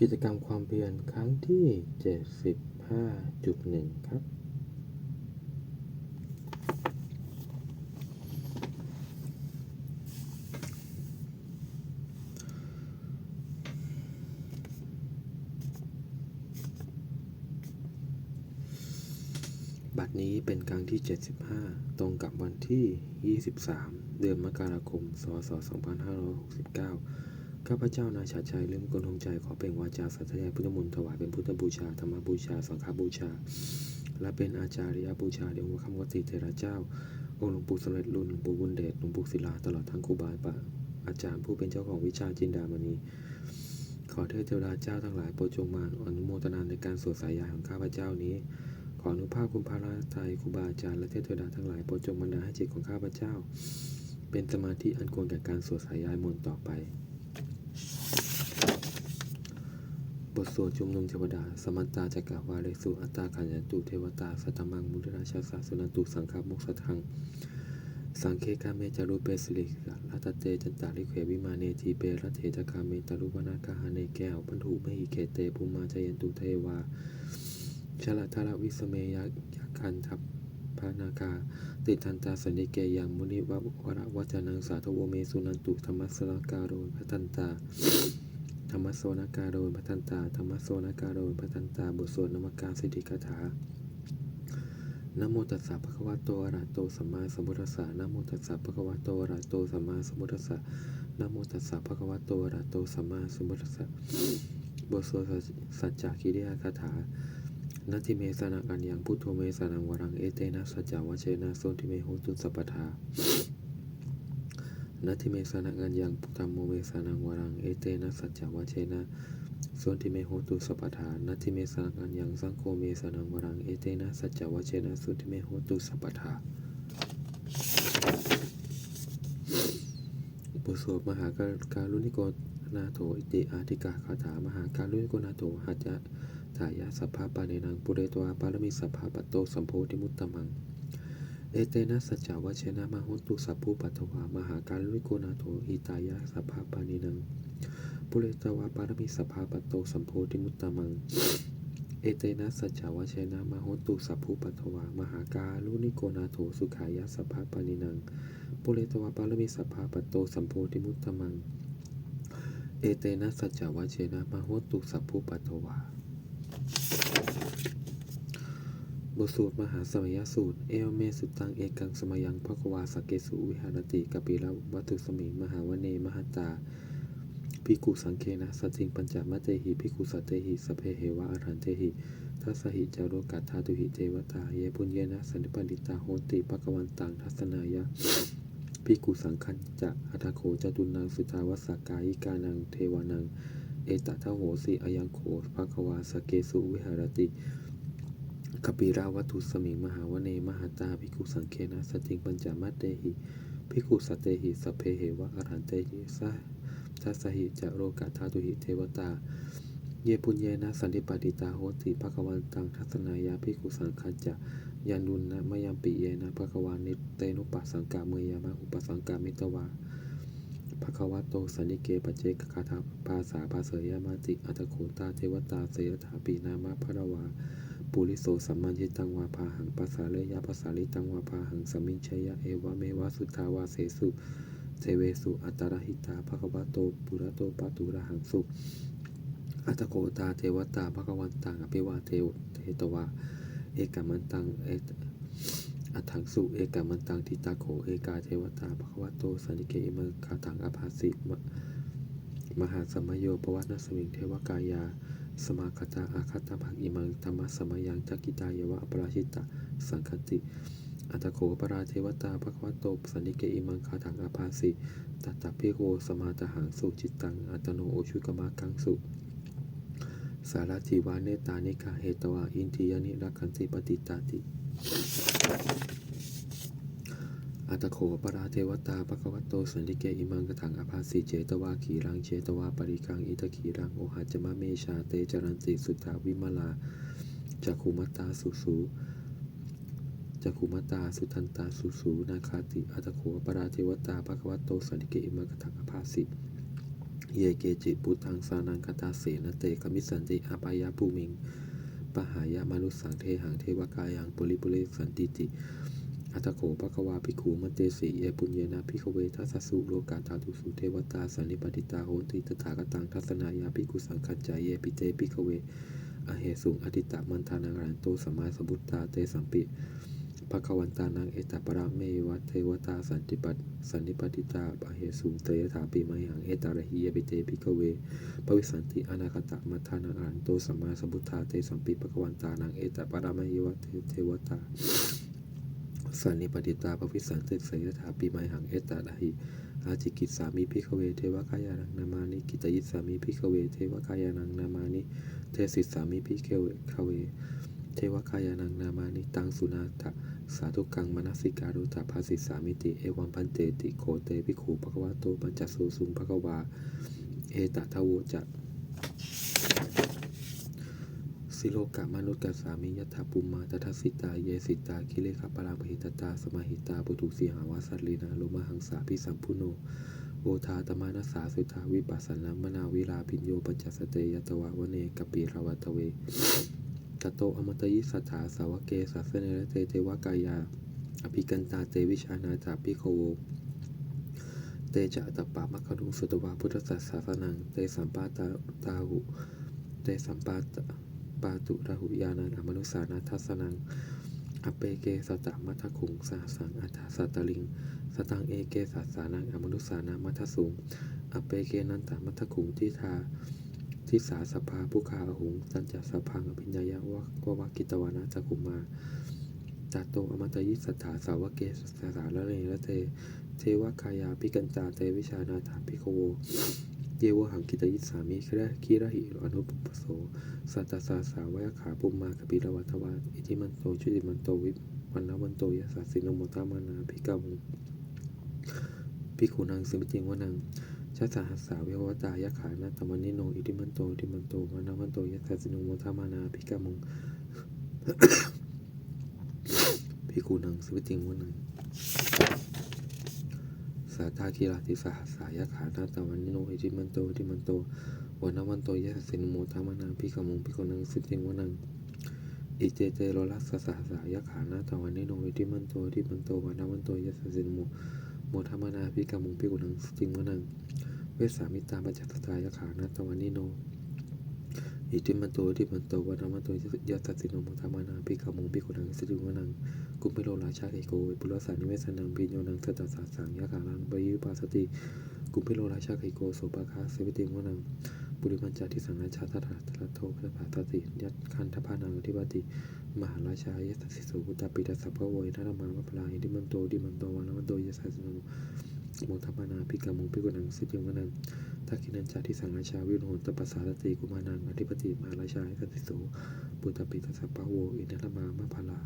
กิจกรรมความเพียรครั้งที่ 75.1 ครับ บัดนี้เป็นครั้งที่ 75 ตรงกับวันที่ 23 เดือนมกราคมศศ2569 ข้าพเจ้านายชาชัยเลื่อมกลทงใจขอเปล่งวาจาสัตยาพุทธมนต์ถวายเป็นพุทธบูชาธรรมบูชาสังฆบูชา และเป็นอาจาริยบูชาแด่องค์พระคำวติเทระเจ้า องค์หลวงปู่สำเร็จรุ่นหลวงปู่บุญเดชหลวงปู่ศิลาตลอดทั้งครูบาอาจารย์ผู้เป็นเจ้าของวิชาจินดามณีขอเทพเทวดาเจ้าทั้งหลายโปรดจงมาอนุโมทนาในการสวดสายยายของข้าพเจ้านี้ ขออนุภาพคุณพระราไทยครูบาอาจารย์และเทพเทวดาทั้งหลายโปรดจงบันดาให้จิตของข้าพเจ้า เป็นสมาธิอันควรแก่การสวดสายยายมนต์ต่อไป บทสวดชุมนุมเทวดา สมันตาจักรวาเลสุอัตตาขันยันตุเทวตาสัตตมังมุนราชาสาสุนันตุสังฆมุขสทัง สังเคกาเมจารุเปสิลิรัตเตจันตาลิเขวิมาเนทีเปรัตเถจคาเมตารุวนาคาหาเนแก้วปันถุมหิเกเตภูมาจยันตุเทวาชลทารวิสเมยักยักขันทัพพานาคา ติทันตาสนิเกยังมุนิวะวรวัจนังสาธโวเมสุนันตุธรรมสลากาโรพัทันตา รรมโสนาการโรพัทันตาธรรมโสนาการโรพัทันตาบทสวดนมการสิทธิคาถานโมตัสสะภะคะวะโตอะระหะโตสัมมาสัมพุทธัสสะนโมตัสสะภะคะวะโตอะระหะโตสัมมาสัมพุทธัสสะนโมตัสสะภะคะวะโตอะระหะโตสัมมาสัมพุทธัสสะบทสวดสัจจคิริยคาถานัตถิเมสนังอันยังพุทโธเมสนังวรังเอเตนะสัจจาวเชนะโสติเมโหตุสัพพทา นัติเมสนังันยังตัมโมเมสนังวรังเอเตนะสัจจาวเชนะโสติเมโหตุสัพทานัติเมสนังอันยังสังโฆเมสนังวรังเอเตนะสัจจาวเชนะโสติเมโหตุสัพทาบทสวดมหาการุณิโกนาโถอิติอาทิกาคาถามหาการุณิโกนาโถหัจจะถายาสัพพะปาเนนังปุเรตวาปารมิสัพพะปัตโตสัมโพธิมุตตมัง เอเตนะสัจจาวเชนะมหุตุสัพพุปัตวามหาการลิโกนาโถหิตายาสัพพะปานินังปุเรตวาปารมิสัพพะปัตโตสัมโพธิมุตตมัง เอเตนะสัจจาวเชนะมหุตุสัพพุปัตวามหาการุณิโกนาโถสุขายาสัพพะปานินังปุเรตวาปารมิสัพพะปัตโตสัมโพธิมุตตมัง เอเตนะสัจจาวเชนะมหุตุสัพพุปัตวา บทสวดมหาสมัยสูตร เอวเมสุตังเอกังสมยังภควาสกเกสุวิหารติกปิละวัตุสมิงมหาวเนมหตาภิกุสังเคนะสัจจิงปัญจมะเตหิภิกุสัตเตหิสเพเหวะอรันเตหิทัสสหิจารุกัตถาตุหิเทวตาเยปุญเยนะสันิปันติตาโหติภควันตังทัสนายะภิกุสังคัญจะอัตโขจตุนังสุทาวสกายิกานังเทวานัง เอตทะโหสิอยังโขภควาสเกสุวิหารติ กปิราวัตุสมิงมหาวเนมหาตาภิกขุสังเคนะสจจิงปัญจมัตเตหิภิกขุสัตเตหิสเพเหวะอรหันเตหิสะทัสหิจะโรกะธาตุหิเทวตา เยปุญเยนะสันติปฏิตาโหติภควันตังทัศนายาภิกขุสังคัจจะยันดุนนะมยัมปิเยนะภควานิเตนุปัสสังกาเมยามะอุปสังกามิตวาภควะโตสันนิเกปเจกคาถาภาษาภาเสยามาติอัตโขตาเทวตาเสยถาปีนามาพระวา ปุริโสสัมมัญญิตังวาพาหังภาษาเลยะภาษาลิตังวาพาหังสมิงชยะเอวะเมวะสุทาวาเสสุเทเวสุอัตตรหิตาภควะโตปุระโตปะตุระหังสุอัตโขตาเทวตาภควันตังอภิวาเทวเทตวาเอกามันตังเอตอัฏฐังสุเอกามันตังทิตาโขเอกาเทวตาภควโตสันิเกอิมังคาถังอภาสิมมหาสมโยปวัตนสมิงเทวกายา สมาคตาอาคตาภังอิมังธรรมสมยังจักกิตายวะปราชิตาสังคติ อัตโขปราเทวตาภควโตสันนิเกอิมังคาถังอภาสิตัตตะพิโกสมาตหังสุจิตตัง อัตโนโอชุกมากังสุ สารทิวาเนตานิกาเหตวาอินทิยานิรักขันติปฏิตาติ อัตโขปราเทวตาภควโตสันติเกอิมังกถังอภาสิเจตวาขีรังเจตวาปริกังอิตขีรังโอหัจมะเมชาเตจรันติสุทธาวิมลาจักขุมตตาสุสูจักขุมตตาสุทันตาสุสูนาคาติอัตโขปราเทวตาภควโตสันติเกอิมังกถังอภาสิเยเกจิพุทธังสานังคตาเสนเตกมิสันติอาปายาภูมิงปหายามนุสสังเทหังเทวกายังปุริปุเรสันติติ อัตถโขภควาภิกขุมันเตสีเยปุญเยนะภิกเวทัสสุโลกาธาตุสุเทวตาสันนิปติตาโหติตถาคตังทัศนายาภิกขุสังคัจจายปิเตภิกเวอเหสุงอติตะมันทานังรันโตสมมาสบุตตาเตสัมปิภควันตานังเอตปราเมวัตเทวตาสันติปัตสันนิปติตาอเหสุงเตยถาปิมยังเอตารหิยปิเตภิกเวปวิสันติอนาคตะมัทานังอรันโตสมาสัมพุทธาเตสัมปิปะกวันตานังเอตปรามยวะเทเทวตา สันนิปติตาปวิสันติสยถาปิไมหังเอตตาดหิอาจิกิจสามิพิกเวเทวกายานังนามานิกิตยิสามิพิกเวเทวกายานังนามานิเทสิสามิพิกเวคเว เทวกายานังนามานิตังสุนาตะสาธุกังมนัสิการุตาภาสิสามิติเอวัมพันเตติโคเตภิขุปะกวาโตปัญจสุสุงภะกวาเอตทะโวจะ สิโลกะมนุษย์กัสสามิยถาปุมมาตทัสสิตา เยสิตากิเลขปรามหิตตา สมาหิตาปุถุสีหาวาสัตลีนาโลมหังสาพิสัมพุโนโอทาตมานัสสาสุทาวิปัสสนามนาวิลาพิญโยปัญจสเตยตวะวเนกปีรวัตเวตโตอมตยิสัทธาสาวเกสัสเนรเตเทวกายา อภิกันตาเตวิชานาจาปิโคโวเตจะตปะมะคดุงสุตวาพุทธศาสนังเตสัมปาตาตาหุเตสัมปาต ปาตุราหุยานังอมนุสานาทัสนังอเปเกสตะมัทคุงสาสังอัฏสัตตลิง สตังเอเกสัสสานังอมนุสานามัทสุงอเปเกนันตามัทคุงทิทาทิสาสภาผู้คาอหุงสัญจสพังอภิญญายะวะวะวะกิตวานาจักขุมาตาโตอมตยิสัทธาสาวกเกสสาสาละเนระเตเทวคายาพิกันตาเตวิชานาถาพิโคโว เยวหังกิตยิสามิคระคีระหิอนุปุปโสสัตตสาสาวายขาปุมมากปิรวัตวาอิทิมันโตชุติมันโตวิวันนวันโตยสสสินโมตามานาภิกามุงภิกขุนังสิมิติงวนังชัสสาหัสสาเววตายะขานาตมันนิโนอิทิมันโตอิทิมันโตวันนวันโตยสสสินโมตามานาภิกามุงภิกขุนังสิมิติงวนัง สาธาคีราติสหสายะขานาตวันนิโนอิทิมันโตอิทิมันโตวันนวันโตยะสสินโมตามานาภิกมุงภิกขุนังสิจิงวนังอิเจเจโรลัสสะสะสายะขานาตวันนิโนอิทิมันโตอิทิมันโตวันนวันโตยัสสะสินโมโมทามานาพิกมุงพิกุนังสติงวนังเวสามิตาปัจจัตตายะขานาตวันนิโน อิติมันโตอิทิมันโตวันนาวันโตยัสสะสินโนโมทามานาพิกามุงพิกุนังสติงวนังกุมพิโรราชาเอโกปุรสานิเวสนังพิญโยนังสตตสาสังยะขารังปยุปาสติกุมพิโรราชาเอโกโสปาคาเสวิติวนังบุริมันจาติสังนาชาตถาตระโทพระภาตติยัตคันทพานังอธิวติ มหาราชายสัสสิสุบุตตปิตัสสะพะโวยนารมาวัปลายดิมันโตดิมันโตวานวันโตยสัสสิโนโมทัปนาภิกามุงภิกุนังสิจิงวนังทักขินันจาทิสังราชาวิโนตปัสสาตติกุมานังอธิปติมหาราชายสัสสิสุปุตตปิตัสสะพะโวอินารมามะพลา